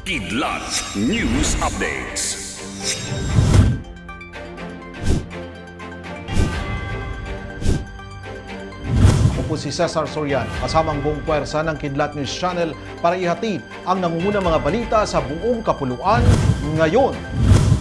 Kidlat News Updates. Ako po si Cesar Sorian, kasamang buong puwersa ng Kidlat News Channel para ihatid ang nangungunang mga balita sa buong kapuluan ngayon.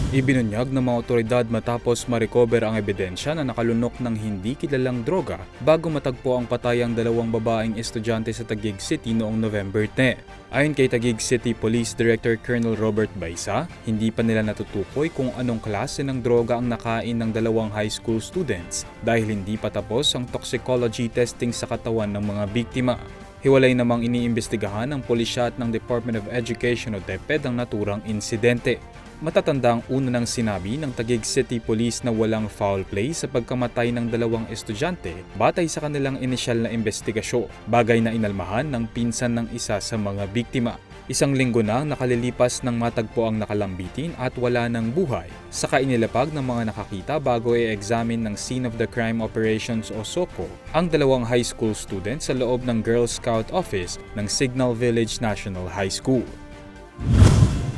Ibinunyag ng mga otoridad matapos ma-recover ang ebidensya na nakalunok ng hindi kilalang droga bago matagpo ang patay ang dalawang babaeng estudyante sa Taguig City noong November 10. Ayon kay Taguig City Police Director Colonel Robert Baisa, hindi pa nila natutukoy kung anong klase ng droga ang nakain ng dalawang high school students dahil hindi pa tapos ang toxicology testing sa katawan ng mga biktima. Hiwalay namang iniimbestigahan ng pulisya at ng Department of Education o DepEd ang naturang insidente. Matatanda ang una ng sinabi ng Taguig City Police na walang foul play sa pagkamatay ng dalawang estudyante batay sa kanilang inisyal na investigasyon, bagay na inalmahan ng pinsan ng isa sa mga biktima. Isang linggo na nakalilipas ng matagpo ang nakalambitin at wala ng buhay. Saka inilapag ng mga nakakita bago i-examine ng Scene of the Crime Operations o SOCO ang dalawang high school students sa loob ng Girl Scout office ng Signal Village National High School.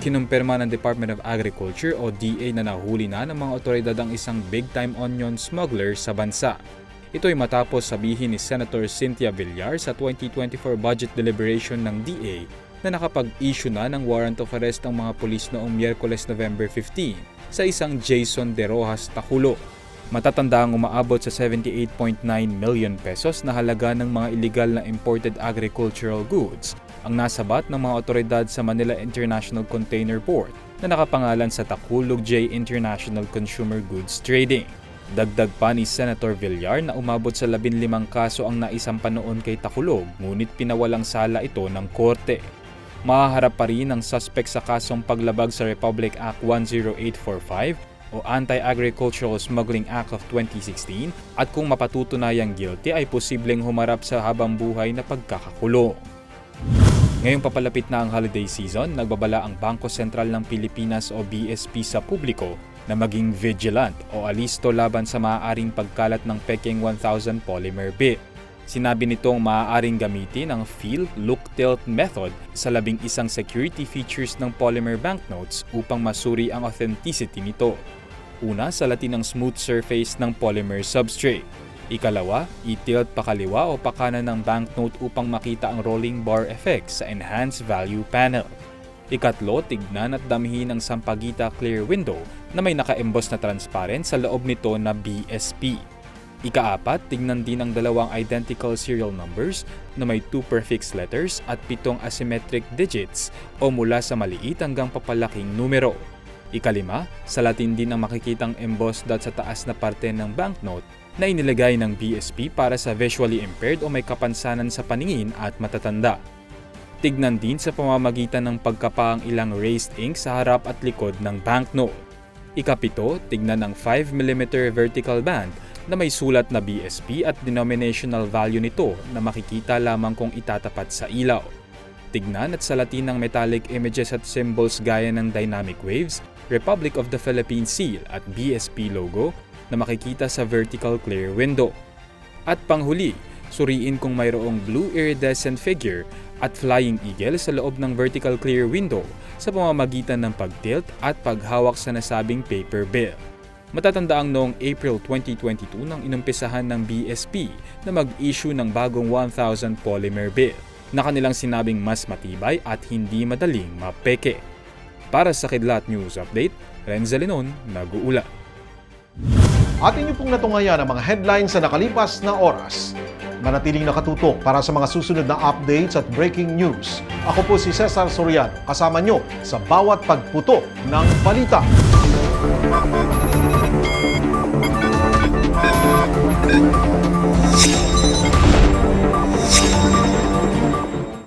Kinumpirma ng Department of Agriculture o DA na nahuli na ng mga otoridad ang isang big-time onion smuggler sa bansa. Ito ay matapos sabihin ni Senator Cynthia Villar sa 2024 budget deliberation ng DA na nakapag-issue na ng warrant of arrest ang mga pulis noong Miyerkules November 15 sa isang Jason De Rojas Takulo. Matatanda ang umaabot sa 78.9 million pesos na halaga ng mga illegal na imported agricultural goods ang nasabat ng mga otoridad sa Manila International Container Port na nakapangalan sa Takulog J International Consumer Goods Trading. Dagdag pa ni Senator Villar na umabot sa 15 kaso ang naisampa noon kay Takulog ngunit pinawalang sala ito ng korte. Mahaharap pa rin ang suspect sa kasong paglabag sa Republic Act 10845 o Anti-Agricultural Smuggling Act of 2016 at kung mapatutunayang guilty ay posibleng humarap sa habang buhay na pagkakakulong. Ngayong papalapit na ang holiday season, nagbabala ang Bangko Sentral ng Pilipinas o BSP sa publiko na maging vigilant o alisto laban sa maaaring pagkalat ng Peking 1000 polymer bit. Sinabi nitong maaaring gamitin ang feel, look, tilt method sa labing isang security features ng polymer banknotes upang masuri ang authenticity nito. Una, sa latin ng smooth surface ng polymer substrate. Ikalawa, i-tilt pakaliwa o pakanan ng banknote upang makita ang rolling bar effect sa enhanced value panel. Ikatlo, tignan at damhin ang Sampaguita clear window na may naka-emboss na transparent sa loob nito na BSP. Ikaapat, tignan din ang dalawang identical serial numbers na may two prefix letters at pitong asymmetric digits o mula sa maliit hanggang papalaking numero. Ikalima, sa Latin din ang makikitang embossed dot sa taas na parte ng banknote na inilagay ng BSP para sa visually impaired o may kapansanan sa paningin at matatanda. Tignan din sa pamamagitan ng pagkapa ang ilang raised ink sa harap at likod ng banknote. Ikapito, tignan ang 5mm vertical band na may sulat na BSP at denominational value nito na makikita lamang kung itatapat sa ilaw. Tignan at salatin ng metallic images at symbols gaya ng dynamic waves, Republic of the Philippines seal at BSP logo na makikita sa vertical clear window. At panghuli, suriin kung mayroong blue iridescent figure at flying eagle sa loob ng vertical clear window sa pamamagitan ng pagtilt at paghawak sa nasabing paper bill. Matatanda ang noong April 2022 nang inumpisahan ng BSP na mag-issue ng bagong 1,000 polymer bill na kanilang sinabing mas matibay at hindi madaling mapeke. Para sa Kidlat News Update, Renza Lenon, nag-uula. Atin niyo pong natungayan ang mga headlines sa nakalipas na oras. Manatiling nakatutok para sa mga susunod na updates at breaking news. Ako po si Cesar Soriano, kasama nyo sa bawat pagputo ng balita.